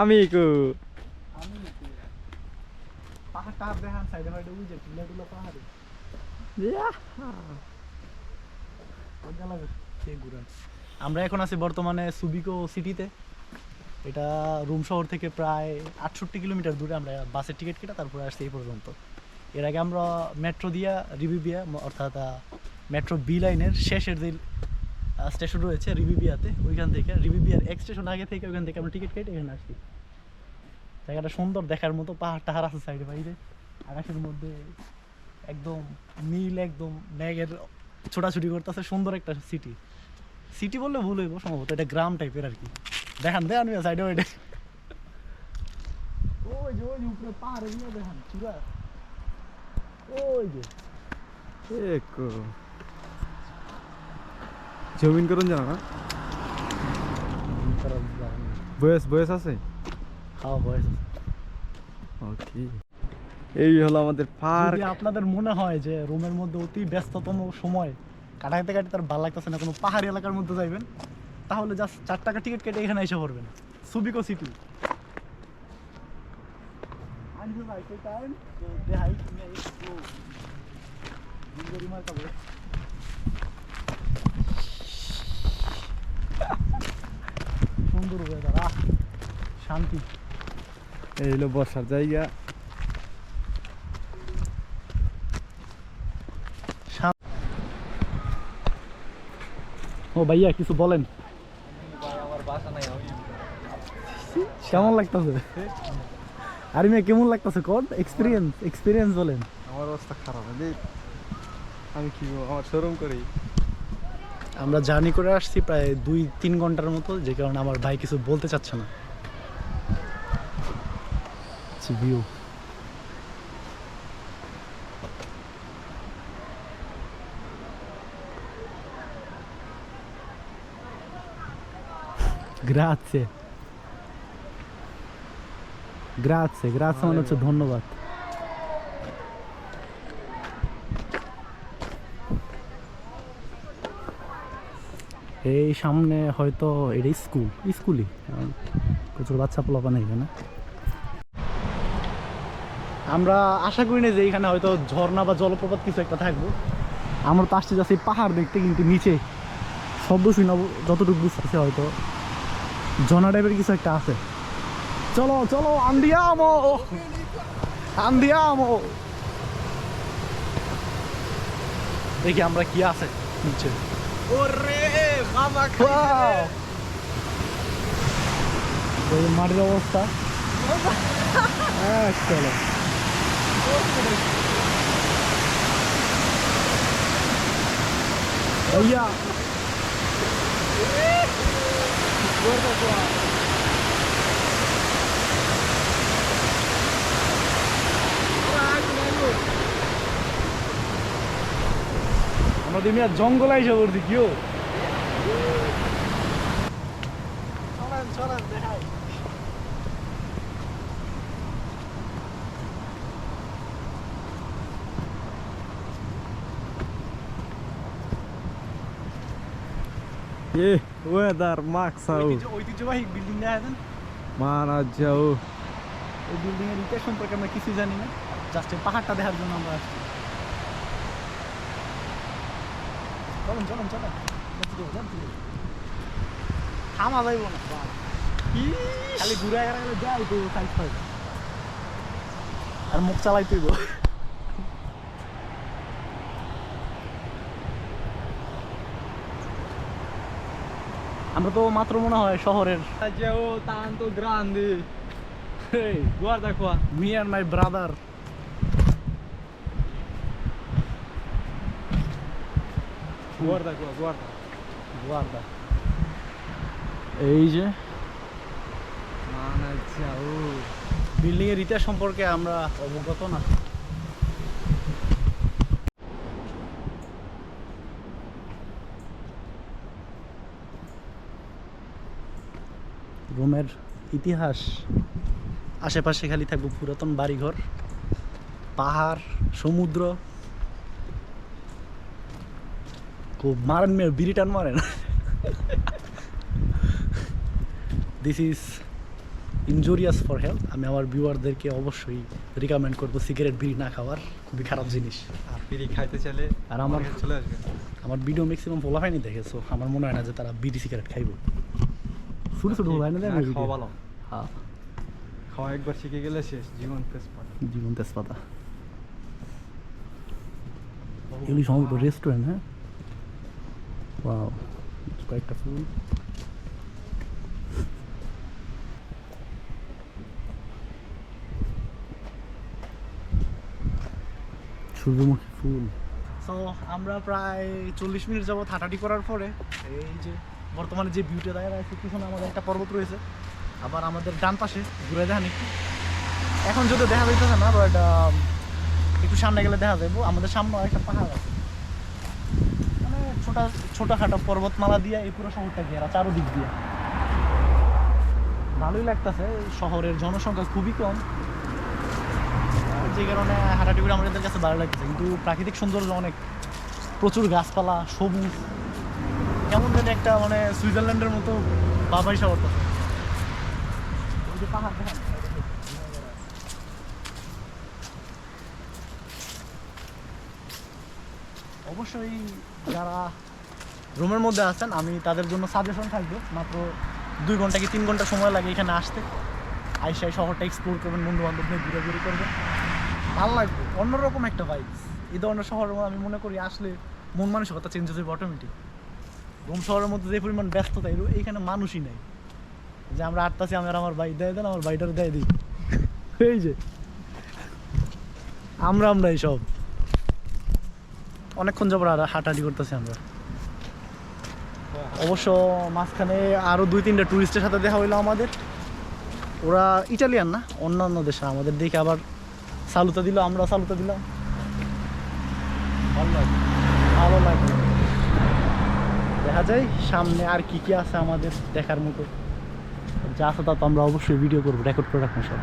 আমি কো। আমরা এখন আছি বর্তমানে সুবিকো সিটিতে। এটা রুম শহর থেকে প্রায় আটষট্টি কিলোমিটার দূরে আমরা বাসের টিকিট কেটে তারপরে আসছি এই পর্যন্ত। এর আগে আমরা মেট্রো দিয়া রিবিবিয়া অর্থাৎ মেট্রো বি লাইনের শেষের যে স্টেশন রয়েছে রিবিবিয়াতে, ওইখান থেকে। রিবিবিয়ার এক স্টেশন আগে থেকে ওইখান থেকে আমরা টিকিট কেটে এখানে আসছি। জায়গাটা সুন্দর দেখার মতো, পাহাড় টাহাড় আছে সাইডে বাইরে। আকাশের মধ্যে একদম নীল, একদম ম্যাগের ছোটাছুটি করতেছে, সুন্দর একটা সিটি সিটি বললে ভুল হইব, সম্ভবত এটা গ্রাম টাইপের আর কি। দেখান দেখান সাইডে ওইটা ওই যে ওই যে উপরে পাহাড় দেখান চূড়া ওই যে জমিন করুন জানা না? বয়স বয়স আছে? খাওয়া বয়স আছে। ওকে এই হলো আমাদের পার্ক। যদি আপনাদের মনে হয় যে রুমের মধ্যে অতি ব্যস্ততম সময় কাটাতে কাটাতে তার ভালো লাগতেছে না কোনো পাহাড়ি এলাকার মধ্যে যাইবেন তাহলে জাস্ট চার টাকা টিকিট কেটে এখানে এসে পড়বেন। সুবিকো সিটি সুন্দর ওয়েদার আহ শান্তি। এই হলো বর্ষার জায়গা। ও ভাইয়া, কিছু বলেন। কেমন লাগতেছে? আরে মেয়ে, কেমন লাগতেছে কোন? এক্সপিরিয়েন্স এক্সপিরিয়েন্স বলেন। আমার অবস্থা খারাপ। আমি কি আমার শোরুম করি। আমরা জার্নি করে আসছি প্রায় দুই তিন ঘণ্টার মতো যে কারণে আমার ভাই কিছু বলতে চাচ্ছে না। ভিউ গ্রাzie গ্রাzie মানে হচ্ছে ধন্যবাদ। এই সামনে হয়তো এটা স্কুল, স্কুলই। প্রচুর বাচ্চা পোলাপান এখানে। আমরা আশা করি না যে এখানে হয়তো ঝর্ণা বা জলপ্রপাত কিছু একটা থাকব। আমরা তো আসতে যাচ্ছি পাহাড় দেখতে কিন্তু নিচে। শব্দ শুনে যতটুকু বুঝতেছে হয়তো। ঝর্ণা টাইপের কিছু একটা আছে। চলো চলো আন্দিয়ামো আন্দিয়ামো দেখি আমরা কি আছে নিচে। ওরে! Wow! মাটির অবস্থা চলো ভাইয়া আমাদের মিয়া জঙ্গল আইসা পড়ছি কিও চলেন চলেন দেখাই এ ওয়েদার মাকসাও ঐতিহ্য- ঐতিহ্যবাহী বিল্ডিং দেখা দেন মানা যাও এই বিল্ডিং এর ইতিহাস সম্পর্কে আমরা কিছুই জানি না জাস্ট এই পাহাড়টা দেখার জন্য আমরা আসছি চলুন চলুন চলেন Let's go, let's go. থামা যাইব না বাস। খালি ঘুরে গেলে যাই তো সাইড হয় আর মুখ চালাই তুইব। আমরা তো মাত্র মনে হয় শহরের। যাও tanto grande Ehi, guarda qua. Me and my brother Guarda qua, guarda. গুয়ার্দা এই যে। Mana ciao. বিল্ডিং এর ইতিহাস সম্পর্কে আমরা অবগত না। রোমের ইতিহাস, আশেপাশে খালি থাকব পুরাতন বাড়িঘর, পাহাড়, সমুদ্র। খুব মারেন মেয়ে বিড়ি মারেন। This is injurious for health আমি আমার ভিউয়ারদেরকে অবশ্যই রিকমেন্ড করব সিগারেট বিড়ি না খাওয়ার খুবই খারাপ জিনিস। আর বিড়ি খাইতে চাইলে আর আমার- চলে আসবে। আমার ভিডিও ম্যাক্সিমাম ফলো হয়নি দেখে সো আমার মনে হয় না যে তারা বিড়ি সিগারেট খাইব। ছোটো ছোটো হয় না না, খাওয়া ভালো। হ্যাঁ। খাওয়া একবার শিখে গেলে শেষ জীবন তেজপাতা। জীবন তেজপাতা। এগুলি সম্ভবত রেস্টুরেন্ট হ্যাঁ? ওয়াও কয়েকটা ফুল সূর্যমুখী ফুল। সো আমরা প্রায় চল্লিশ মিনিট যাবত হাঁটাহাঁটি করার পরে এই যে বর্তমানে যে ভিউটা দেখা যাচ্ছে পিছনে আমাদের একটা পর্বত রয়েছে। আবার আমাদের ডান পাশে ঘুরে দেখান একটু। এখন যদি দেখা যাইতেছে না বাট একটু সামনে গেলে দেখা যাব আমাদের সামনে একটা পাহাড় আছে। মানে ছোট, ছোটখাটো পর্বতমালা দিয়ে এই পুরো শহরটা ঘেরা, চারোদিক দিয়ে। ভালোই লাগতেছে। শহরের জনসংখ্যা খুবই কম। যে কারণে হাঁটাহাঁটি করে আমাদের কাছে ভালো লাগছে। কিন্তু প্রাকৃতিক সৌন্দর্য অনেক। প্রচুর গাছপালা, সবুজ। কেমন যেন একটা মানে সুইজারল্যান্ডের মতো বাবাইসা করতেছে ওই যে পাহাড় দেখেন অবশ্যই যারা রুমের মধ্যে আছেন, আমি তাদের জন্য সাজেশন থাকবে। মাত্র দুই ঘণ্টা কি তিন ঘণ্টা সময় লাগে এখানে আসতে। আইসাই শহরটা এক্সপ্লোর করবেন বন্ধু বান্ধব নিয়ে ঘুরে ঘুরে করবেন। ভালো লাগবে, অন্যরকম একটা ভাইবস এই ধরনের শহর আমি মনে করি আসলে মন মানসিকতা চেঞ্জ হয়ে যাবে অটোমেটিক রোম শহরের মধ্যে যে পরিমাণ ব্যস্ততা এর এইখানে মানুষই নাই। যে আমরা আটটাছি আমি আর আমার ভাই, দেয় দেন, আমার ভাইটার দেয় দিই। এই যে, আমরা আমরা এইসব অনেকক্ষণ যাব আর হাঁটাহাঁটি করতেছি আমরা। অবশ্য মাঝখানে আরও দুই তিনটা টুরিস্টের সাথে দেখা হইল আমাদের। ওরা ইটালিয়ান না, অন্যান্য দেশে। আমাদের দেখে আবার সালুতা দিল, আমরা সালুতা দিলাম। ভালো ভালো লাগে। দেখা যায়, সামনে আর কি কি আছে আমাদের দেখার মতো। যা আছে তা তো আমরা অবশ্যই ভিডিও করব রেকর্ড করে রাখব সব।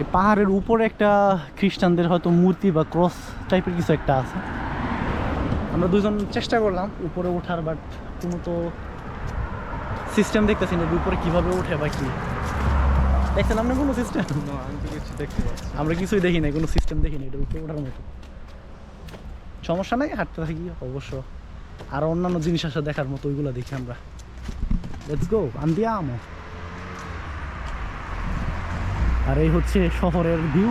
এই পাহাড়ের উপরে একটা খ্রিস্টানদের হয়তো মূর্তি বা ক্রস টাইপের কিছু একটা আছে। আমরা দুজন চেষ্টা করলাম উপরে ওঠার বাট কোনো তো সিস্টেম দেখতেছি না উপরে কীভাবে ওঠে বা কি। দেখছেন না কোনো সিস্টেম না, আমি আমরা কিছুই দেখি নাই কোনো সিস্টেম দেখি নাই এটা উপরে ওঠার মতো। সমস্যা নাই হাঁটতে থাকি অবশ্য। আর অন্যান্য জিনিস আছে দেখার মতো ওইগুলো দেখি আমরা। লেটস গো আন্দিয়ামো আর এই হচ্ছে শহরের ভিউ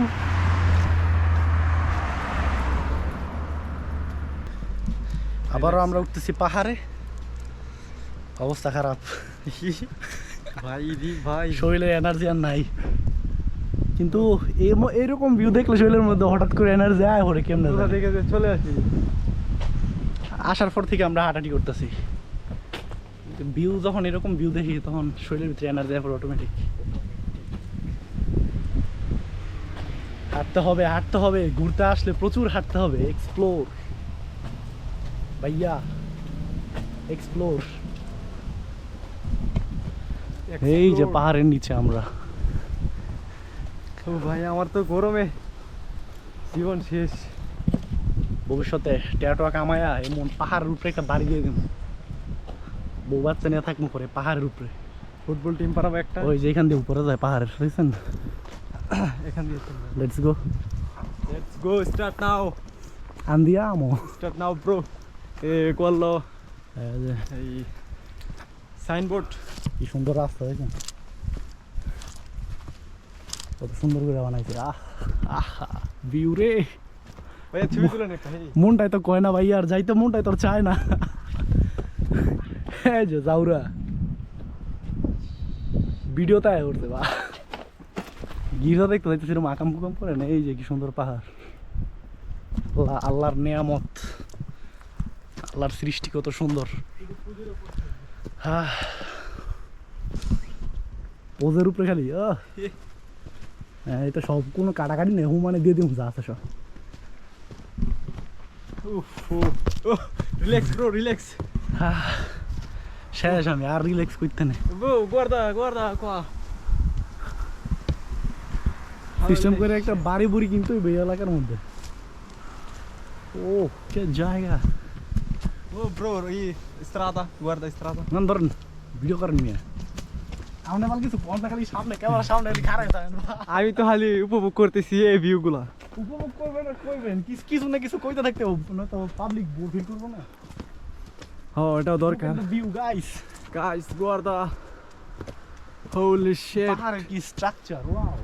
আবারও আমরা উঠতেছি পাহাড়ে। অবস্থা খারাপ। ভাই ভাই। শরীরে এনার্জি আর নাই। কিন্তু এরকম ভিউ দেখলে শরীরের মধ্যে হঠাৎ করে এনার্জি আয় কেমনে চলে আসি। আসার পর থেকে আমরা হাঁটাহাঁটি করতেছি। ভিউ যখন এরকম ভিউ দেখি তখন শরীরের ভিতরে এনার্জি আয় অটোমেটিক হাঁটতে হবে হাঁটতে হবে ঘুরতে আসলে প্রচুর হাঁটতে হবে এক্সপ্লোর ভাইয়া এক্সপ্লোর এই যে Explore। পাহাড়ের নিচে আমরা। ও ভাই আমার তো গরমে জীবন শেষ। ভবিষ্যতে টেয়াটোয়া কামায়া এমন পাহাড়ের উপরে একটা বাড়ি দিয়ে দিন বউ বাচ্চা নিয়ে থাকব করে পাহাড়ের উপরে। ফুটবল টিম পারাবো একটা। ওই যে এখান দিয়ে উপরে যায় পাহাড়ের বুঝছেন? এখান দিয়ে let's go let's go start now আন্দিয়ামো start now bro এ করল এই সাইনবোর্ড। কি সুন্দর রাস্তা দেখেন। কত সুন্দর করে বানাইছে। আহ আহা ভিউ রে। ভাই ছবি তুলেন একটা মনটাই তো কয় না ভাই আর যাইতে মনটাই তোর চায় না। এই যে যাওরা ভিডিও তাই করতে বা। গির্জা দেখতে এরকম আকাম কুকাম করে না? এই যে কি সুন্দর পাহাড়। আল্লাহ আল্লাহর নেয়ামত। আল্লাহর সৃষ্টি কত সুন্দর। হ্যাঁ পোজের উপরে খালি হ্যাঁ এটা সব কোনো কাটাকাটি নেই হুমানে দিয়ে দিম যা আছে সব। রিল্যাক্স ব্রো রিল্যাক্স শেষ আমি আর রিল্যাক্স করতে নেই। qua সিস্টেম করে একটা বাড়ি বুড়ি কিন্তু এই এলাকার মধ্যে। ও কে জায়গা। Oh bro, i strada, guarda strada. ধরেন ভিডিও করেন মিয়া সামনে মাল কিছু পঞ্চা খালি সামনে ক্যামেরা সামনে খালি খারাই থাকেন আমি তো খালি উপভোগ করতেছি এই ভিউগুলা উপভোগ করবেন আর করবেন কিছু কিছু না কিছু কইতে থাকতে নয়তো পাবলিক বোর ফিল করব না হ্যাঁ এটাও দরকার ভিউ গাইস গাইস গুয়ার্দা হোলি শিট পাহাড়ের কি স্ট্রাকচার ওয়াও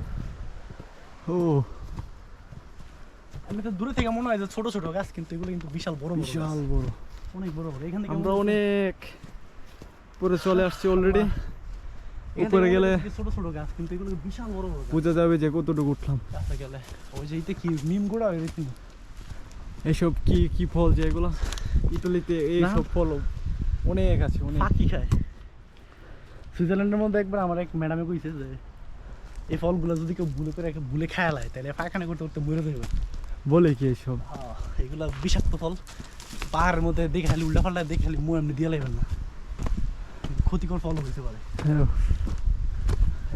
ও আমি তো দূরে থেকে মনে হয় যে ছোট ছোট গাছ কিন্তু এগুলো কিন্তু বিশাল বড় বিশাল বড়. অনেক বড় বড় এখান থেকে আমরা অনেক উপরে চলে আসছি অলরেডি উপরে গেলে ছোট ছোট গাছ কিন্তু এগুলো বিশাল বড় বড় বোঝা যাবে যে কতটুকু উঠলাম। কাছে গেলে ওই যে এইতে কি নিম গোড়া হয়ে গেছে এইসব কি কি ফল যে এগুলা? ইতালিতে এইসব ফল অনেক আছে অনেক। ফাঁকি খায়। সুইজারল্যান্ডের মধ্যে একবার আমার এক ম্যাডামে কইছে যে এই ফলগুলো যদি কেউ ভুলে করে ভুলে খায় লায় তাহলে পায়খানা করতে করতে মরে যাবে বলে কি এইসব এগুলা বিষাক্ত ফল। পাহাড়ের মধ্যে দেখে খালি উল্টা পাল্টা দেখে খালি মুখ এমনি দিয়ে লাগবেন না। ক্ষতিকর ফল হইতে পারে।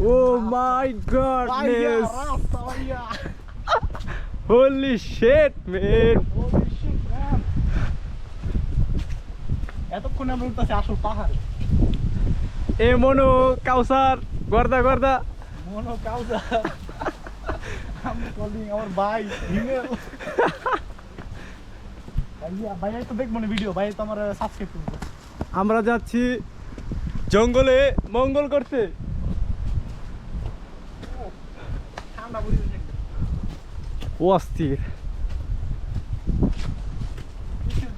ও my goodness holy shit man এতক্ষণ আমরা উঠতেছি আসল পাহাড়ে। এ মনু কাউসার গর্দা গর্দা। মনো কলিং আমার ভাই ভাইয়া তো দেখব না ভিডিও তো আমার সাবস্ক্রাইব করব। আমরা যাচ্ছি জঙ্গলে মঙ্গল করতে। ও অস্থির।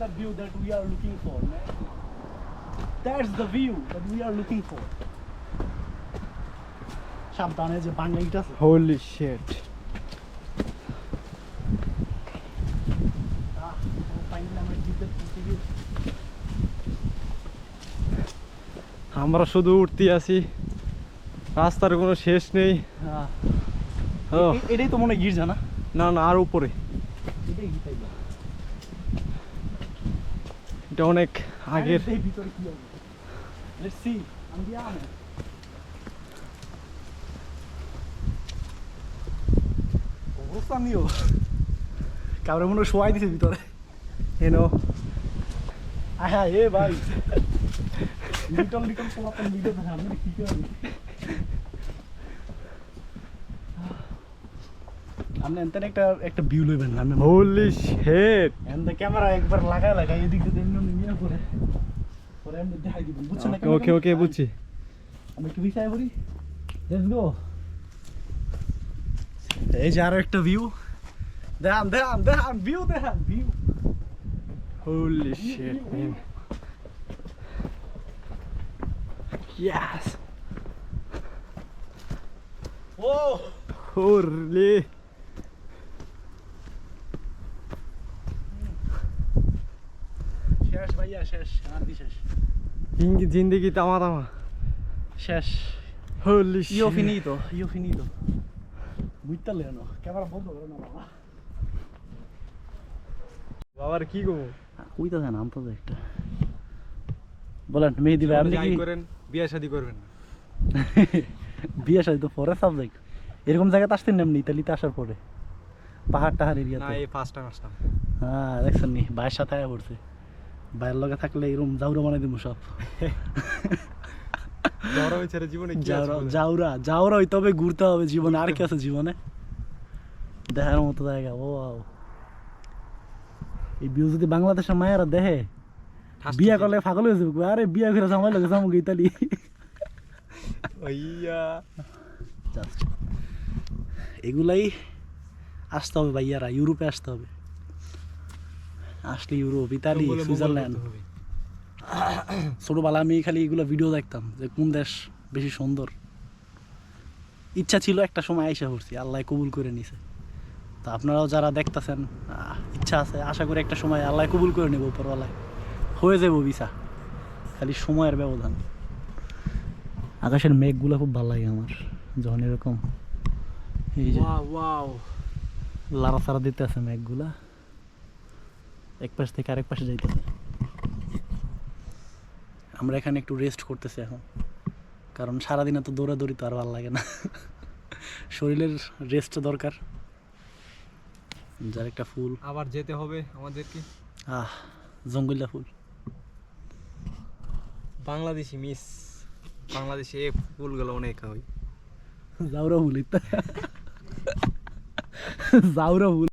The view that we are looking for, man. That's the view that we are looking for. সাবধানে যে বাংলা ইট আছে। হোলি শিট আহ, finally আমরা জিতে পৌঁছে গেছি। আমরা শুধু উঠতে আছি। রাস্তার কোনো শেষ নেই। এটাই তো মনে হয় গির্জা না? না না আর উপরে। এটাই এটা অনেক আগের। কাউরে মনে হয় শোয়াই দিছে ভিতরে। এনো। আহা এ ভাই। লিটল লিটল পোলাপন ভিডিও দেখা আমি কি করি আপনি এনতেন একটা একটা ভিউ লইবেন আমি হোলি শিট এন্ড ক্যামেরা একবার লাগায় লাগায় এদিক দিয়ে এমনি নিয়ে করে পরে এমনি দেখাই দিবেন বুঝছেন না ওকে ওকে বুঝছি আমি একটু বিছায় পড়ি লেটস গো এই যে আরও একটা ভিউ দেখান দেখান দেখান ভিউ দেখান view holy shit man yes oh holy শেষ ভাইয়া শেষ শান্তি শেষ। জিন্দিগি তামা তামা শেষ হোলি ইও finito io finito বুঝতে লেনো ক্যামেরা বন্ধ করে না বাবা। বাবার কি গো কইতা জানা আম তো একটা। বলেন মেহেদি ভাই আপনি কি করেন? বিয়ে শাদি করবেন না। বিয়ে শাদী তো পরে সাবজেক্ট এরকম জায়গাতে আসতেন না ইতালিতে আসার পরে। পাহাড় না এই ফার্স্ট টাইম আসলাম হ্যাঁ দেখছেন নি ভাইয়ের সাথে আয়া পড়ছে। ভাইয়ের লগে থাকলে এরকম জাউরা বানাই দিব সব। বড় হয়েছে রে জীবনে জাউরা জাউরা জাউরা হইতে হবে ঘুরতে হবে জীবনে আর কি আছে জীবনে? দেখার মতো জায়গা ও এই ভিউ যদি বাংলাদেশের মায়েরা দেখে বিয়া করলে ফাগল হয়ে যাবে আরে বিয়া করে জামাই লাগে জামুক ইতালি। এগুলাই আসতে হবে ভাইয়ারা ইউরোপে আসতে হবে। আসলে ইউরোপ ইতালি সুইজারল্যান্ড। ছোটবেলা আমি খালি এগুলো ভিডিও দেখতাম যে কোন দেশ বেশি সুন্দর। ইচ্ছা ছিল একটা সময় আইসা পড়ছি আল্লাহ কবুল করে নিছে। তো আপনারাও যারা দেখতাছেন ইচ্ছা আছে আশা করি একটা সময় আল্লাহ কবুল করে নেব উপরওয়ালায়। হয়ে যাব ভিসা খালি সময়ের ব্যবধান। আকাশের মেঘগুলো খুব ভালো লাগে আমার যখন এরকম এই যে ওয়াও লাড়াচাড়া দিতে আছে মেঘগুলা এক পাশ থেকে আরেক পাশে যাইতেছে। আমরা এখানে একটু রেস্ট করতেছি এখন কারণ সারাদিনে তো দৌড়াদৌড়ি তো আর ভালো লাগে না। শরীরের রেস্ট দরকার। যার একটা ফুল। আবার যেতে হবে আমাদেরকে। আহ জঙ্গলিয়া ফুল। বাংলাদেশি মিস। বাংলাদেশে ফুলগুলো অনেক হয়। জাউরা ফুল ইত্যা জাউরা ফুল।